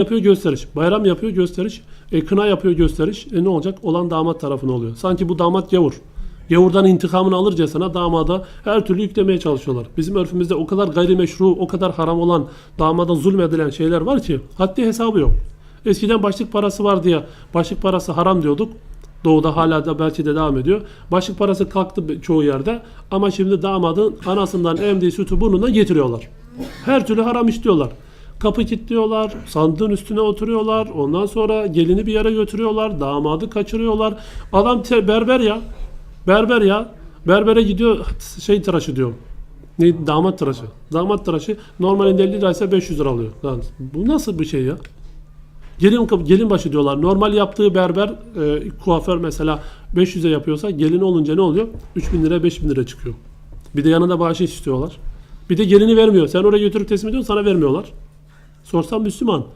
yapıyor gösteriş. Bayram yapıyor gösteriş. E, kına yapıyor gösteriş. E, ne olacak? Olan damat tarafına oluyor. Sanki bu damat gavur. Gavurdan intikamını alırcasına damada her türlü yüklemeye çalışıyorlar. Bizim örfümüzde o kadar gayrimeşru, o kadar haram olan, damada zulmedilen şeyler var ki haddi hesabı yok. Eskiden başlık parası var diye başlık parası haram diyorduk. Doğuda hala da belki de devam ediyor. Başlık parası kalktı çoğu yerde ama şimdi damadın anasından emdiği sütü burnundan getiriyorlar. Her türlü haram istiyorlar. Kapı kilitliyorlar, sandığın üstüne oturuyorlar. Ondan sonra gelini bir yere götürüyorlar, damadı kaçırıyorlar. Adam berber ya. Berber ya. Berbere gidiyor şey tıraşı diyor. Ne, damat tıraşı. Damat tıraşı normalinde 50 liraysa 500 lira alıyor. Lan bu nasıl bir şey ya? Gelin gelin başı diyorlar. Normal yaptığı berber e, kuaför mesela 500'e yapıyorsa gelin olunca ne oluyor? 3000 lira 5000 lira çıkıyor. Bir de yanında bahşiş istiyorlar. Bir de gelini vermiyor. Sen oraya götürüp teslim ediyorsun sana vermiyorlar. Sorsam Müslüman. Kime